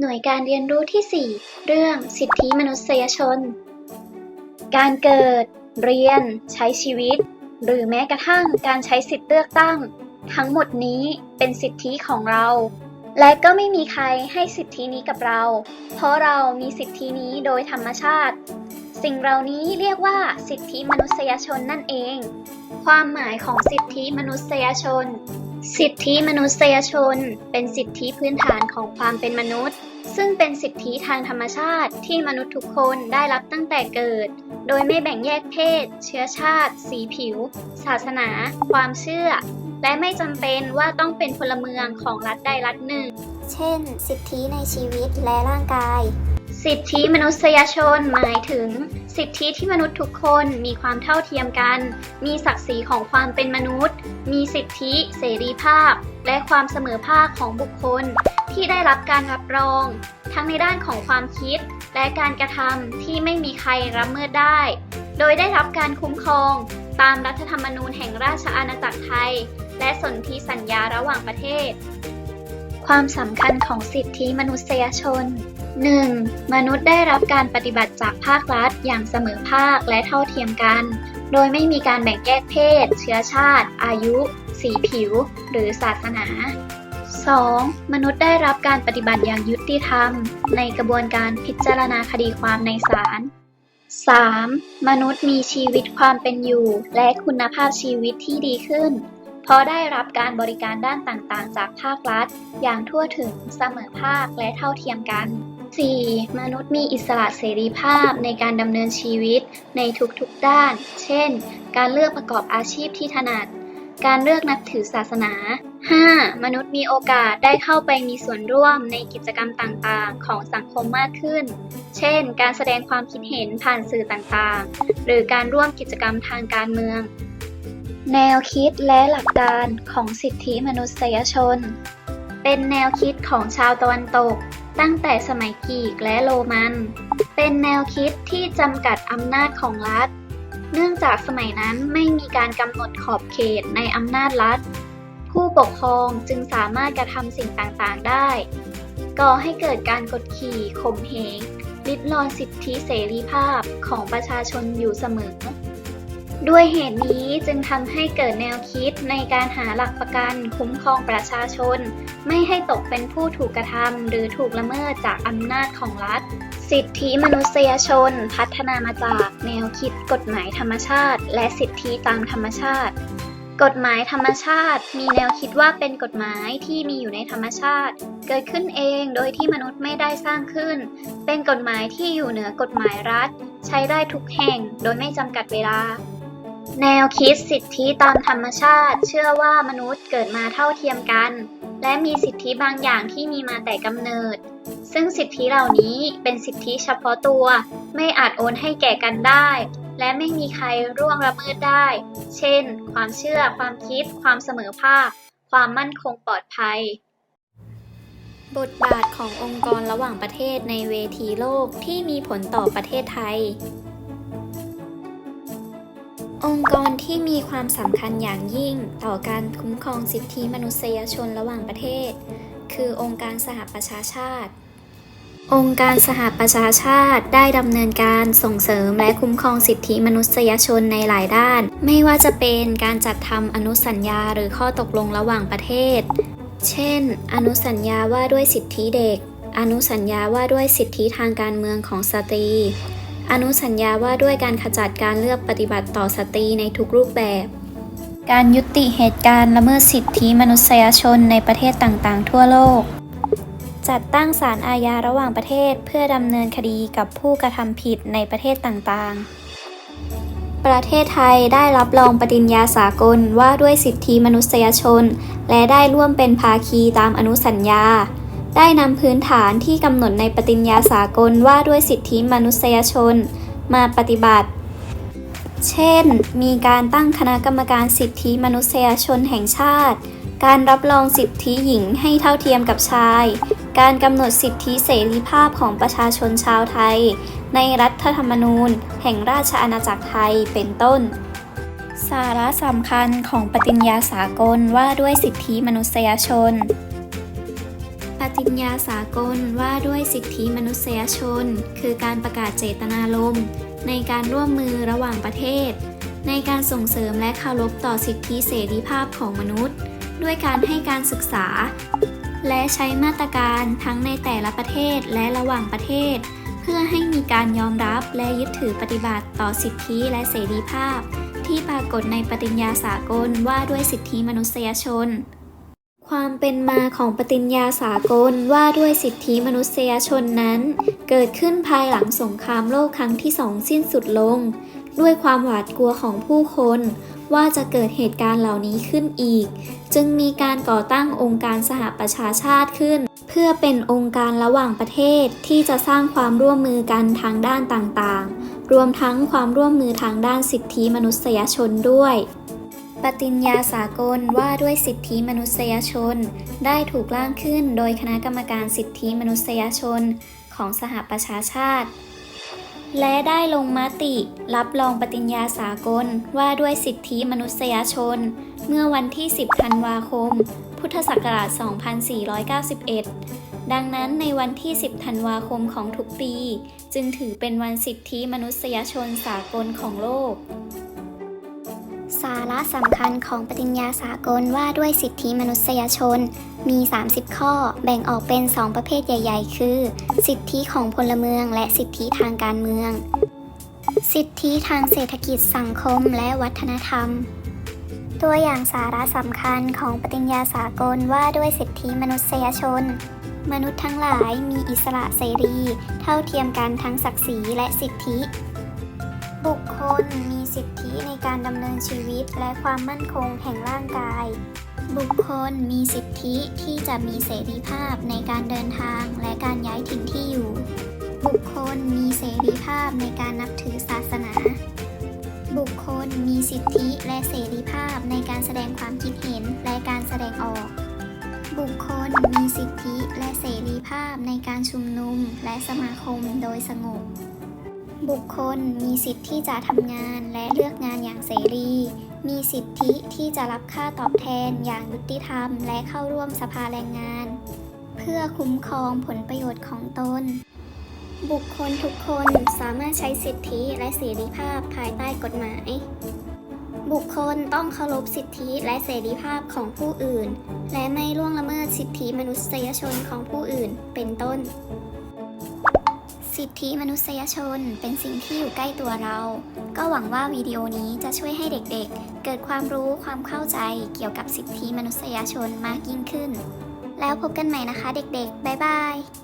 หน่วยการเรียนรู้ที่ 4 เรื่องสิทธิมนุษยชน การเกิด เรียน ใช้ชีวิต หรือแม้กระทั่งการใช้สิทธิเลือกตั้ง ทั้งหมดนี้เป็นสิทธิของเรา และก็ไม่มีใครให้สิทธินี้กับเรา เพราะเรามีสิทธินี้โดยธรรมชาติ สิ่งเหล่านี้เรียกว่าสิทธิมนุษยชนนั่นเอง ความหมายของสิทธิมนุษยชน สิทธิมนุษยชน เป็นสิทธิพื้นฐานของความเป็นมนุษย์ ซึ่งเป็นสิทธิทางธรรมชาติที่มนุษย์ทุกคนได้รับตั้งแต่เกิด โดยไม่แบ่งแยกเพศ เชื้อชาติ สีผิว ศาสนา ความเชื่อ และไม่จำเป็นว่าต้องเป็นพลเมืองของรัฐใดรัฐหนึ่ง เช่น สิทธิในชีวิตและร่างกาย สิทธิมนุษยชนหมายถึง สิทธิที่มนุษย์ทุกคนมีความเท่าเทียมกัน มีศักดิ์ศรีของความเป็นมนุษย์ มีสิทธิเสรีภาพ และความเสมอภาคของบุคคล ที่ได้รับการรับรอง ทั้งในด้านของความคิด และการกระทำที่ไม่มีใครรับเมิดได้ โดยได้รับการคุ้มครอง ตามรัฐธรรมนูญแห่งราชอาณาจักรไทย และสนธิสัญญาระหว่างประเทศ ความสำคัญของสิทธิมนุษยชน 1. มนุษย์ได้รับการปฏิบัติจากภาครัฐอย่างเสมอภาคและเท่าเทียมกัน โดยไม่มีการแบ่งแยกเพศ เชื้อชาติ อายุ สีผิว หรือศาสนา 2. มนุษย์ได้รับการปฏิบัติอย่างยุติธรรม ในกระบวนการพิจารณาคดีความในศาล 3. มนุษย์มีชีวิตความเป็นอยู่ และคุณภาพชีวิตที่ดีขึ้น เพราะได้รับการบริการด้านต่างๆ จากภาครัฐ อย่างทั่วถึงเสมอภาคและเท่าเทียมกัน 4. มนุษย์มีอิสระเสรีภาพในการดำเนินชีวิตในทุกๆด้าน เช่น การเลือกประกอบอาชีพที่ถนัด การเลือกนับถือศาสนา 5. มนุษย์มีโอกาสได้เข้าไปมีส่วนร่วมในกิจกรรมต่างๆ ของสังคมมากขึ้น เช่น การแสดงความคิดเห็นผ่านสื่อต่างๆ หรือการร่วมกิจกรรมทางการเมือง แนวคิดและหลักการของสิทธิมนุษยชน เป็นแนวคิดของชาวตะวันตก ตั้งแต่สมัยกรีกและโรมัน เป็นแนวคิดที่จำกัดอำนาจของรัฐ เนื่องจากสมัยนั้นไม่มีการกำหนดขอบเขตในอำนาจรัฐ ผู้ปกครองจึงสามารถกระทำสิ่งต่างๆได้ ก่อให้เกิดการกดขี่ข่มเหงลิดรอนสิทธิเสรีภาพของประชาชนอยู่เสมอ ด้วยเหตุนี้จึงทำให้เกิดแนวคิดในการหาหลักประกันคุ้มครองประชาชน ไม่ให้ตกเป็นผู้ถูกกระทำหรือถูกละเมิดจากอำนาจของรัฐ สิทธิมนุษยชน พัฒนามาจากแนวคิดกฎหมายธรรมชาติ และสิทธิตามธรรมชาติ กฎหมายธรรมชาติ มีแนวคิดว่าเป็นกฎหมายที่มีอยู่ในธรรมชาติ เกิดขึ้นเองโดยที่มนุษย์ไม่ได้สร้างขึ้น เป็นกฎหมายที่อยู่เหนือกฎหมายรัฐ ใช้ได้ทุกแห่งโดยไม่จำกัดเวลา แนวคิดสิทธิตามธรรมชาติ เชื่อว่ามนุษย์เกิดมาเท่าเทียมกัน และมีสิทธิบางอย่างที่มีมาแต่กำเนิด ซึ่งสิทธิเหล่านี้เป็นสิทธิเฉพาะตัว ไม่อาจโอนให้แก่กันได้ และไม่มีใครร่วงละเมิดได้ เช่น ความเชื่อ ความคิด ความเสมอภาค ความมั่นคงปลอดภัย บทบาทขององค์กรระหว่างประเทศในเวทีโลกที่มีผลต่อประเทศไทย องค์กรที่มีความสำคัญอย่างยิ่งต่อการคุ้มครองสิทธิมนุษยชนระหว่างประเทศ คือองค์การสหประชาชาติ องค์การสหประชาชาติได้ดำเนินการส่งเสริมและคุ้มครองสิทธิมนุษยชนในหลายด้าน ไม่ว่าจะเป็นการจัดทำอนุสัญญาหรือข้อตกลงระหว่างประเทศ เช่น อนุสัญญาว่าด้วยสิทธิเด็ก อนุสัญญาว่าด้วยสิทธิทางการเมืองของสตรี อนุสัญญาว่าด้วยการขจัดการเลือกปฏิบัติต่อสตรีในทุกรูปแบบ การยุติเหตุการณ์ละเมิดสิทธิมนุษยชนในประเทศต่างๆ ทั่วโลก จัดตั้งศาลอาญาระหว่างประเทศเพื่อดำเนินคดีกับผู้กระทำผิดในประเทศต่างๆประเทศไทยได้รับรองปฏิญญาสากลว่าด้วยสิทธิมนุษยชน และได้ร่วมเป็นภาคีตามอนุสัญญา ได้นำพื้นฐานที่กำหนดในปฏิญญาสากลว่าด้วยสิทธิมนุษยชนมาปฏิบัติ เช่น มีการตั้งคณะกรรมการสิทธิมนุษยชนแห่งชาติ การรับรองสิทธิหญิงให้เท่าเทียมกับชาย การกำหนดสิทธิเสรีภาพของประชาชนชาวไทย ในรัฐธรรมนูญ แห่งราชอาณาจักรไทยเป็นต้นสาระสำคัญของปฏิญญาสากลว่าด้วยสิทธิมนุษยชน ฏิญญาสากลว่าด้วยสิทธิมนุษยชน คือการประกาศเจตนารมณ์ในการร่วมมือระหว่างประเทศ ในการส่งเสริมและเคารพต่อสิทธิเสรีภาพของมนุษย์ ด้วยการให้การศึกษา และใช้มาตรการทั้งในแต่ละประเทศและระหว่างประเทศ เพื่อให้มีการยอมรับและยึดถือปฏิบัติต่อสิทธิและเสรีภาพ ที่ปรากฏในปฏิญญาสากลว่าด้วยสิทธิมนุษยชน ความเป็นมาของปฏิญญาสากลว่าด้วยสิทธิมนุษยชนนั้น เกิดขึ้นภายหลังสงครามโลกครั้งที่สองสิ้นสุดลง ด้วยความหวาดกลัวของผู้คน ว่าจะเกิดเหตุการณ์เหล่านี้ขึ้นอีก จึงมีการก่อตั้งองค์การสหประชาชาติขึ้น เพื่อเป็นองค์การระหว่างประเทศที่จะสร้างความร่วมมือกันทางด้านต่างๆ รวมทั้งความร่วมมือทางด้านสิทธิมนุษยชนด้วย ปฏิญญาสากลว่าด้วยสิทธิมนุษยชน ได้ถูกร่างขึ้นโดยคณะกรรมการสิทธิมนุษยชนของสหประชาชาติ และได้ลงมติ รับรองปฏิญญาสากลว่าด้วยสิทธิมนุษยชน เมื่อวันที่ 10 ธันวาคม พุทธศักราช 2491 ดังนั้นในวันที่ 10 ธันวาคมของทุกปี จึงถือเป็นวันสิทธิมนุษยชนสากลของโลก สาระสำคัญของปฏิญญาสากลว่าด้วยสิทธิมนุษยชน มี 30 ข้อแบ่งออกเป็น 2 ประเภทใหญ่ ๆ คือ สิทธิของพลเมือง และสิทธิทางการเมือง สิทธิทางเศรษฐกิจสังคมและวัฒนธรรม ตัวอย่างสาระสำคัญของปฏิญญาสากลว่าด้วยสิทธิมนุษยชน มนุษย์ทั้งหลายมีอิสระเสรี เท่าเทียมกันทั้งศักดิ์ศรีและสิทธิ บุคคลมีสิทธิในการดำเนินชีวิตและความมั่นคงแห่งร่างกาย บุคคลมีสิทธิที่จะมีเสรีภาพในการเดินทางและการย้ายถิ่นที่อยู่ บุคคลมีเสรีภาพในการนับถือศาสนา บุคคลมีสิทธิและเสรีภาพในการแสดงความคิดเห็นและการแสดงออก บุคคลมีสิทธิและเสรีภาพในการชุมนุมและสมาคมโดยสงบ บุคคลมีสิทธิ์ที่จะทำงานและเลือกงานอย่างเสรี มีสิทธิที่จะรับค่าตอบแทนอย่างยุติธรรม และเข้าร่วมสภาแรงงาน เพื่อคุ้มครองผลประโยชน์ของตน บุคคลทุกคนสามารถใช้สิทธิและเสรีภาพภายใต้กฎหมาย บุคคลต้องเคารพสิทธิและเสรีภาพของผู้อื่น และไม่ล่วงละเมิดสิทธิมนุษยชนของผู้อื่นเป็นต้น สิทธิมนุษยชนเป็นสิ่งที่อยู่ใกล้ตัวเรา ก็หวังว่าวิดีโอนี้จะช่วยให้เด็กๆ เกิดความรู้ความเข้าใจเกี่ยวกับสิทธิมนุษยชนมากยิ่งขึ้น แล้วพบกันใหม่นะคะเด็กๆ บ๊ายบาย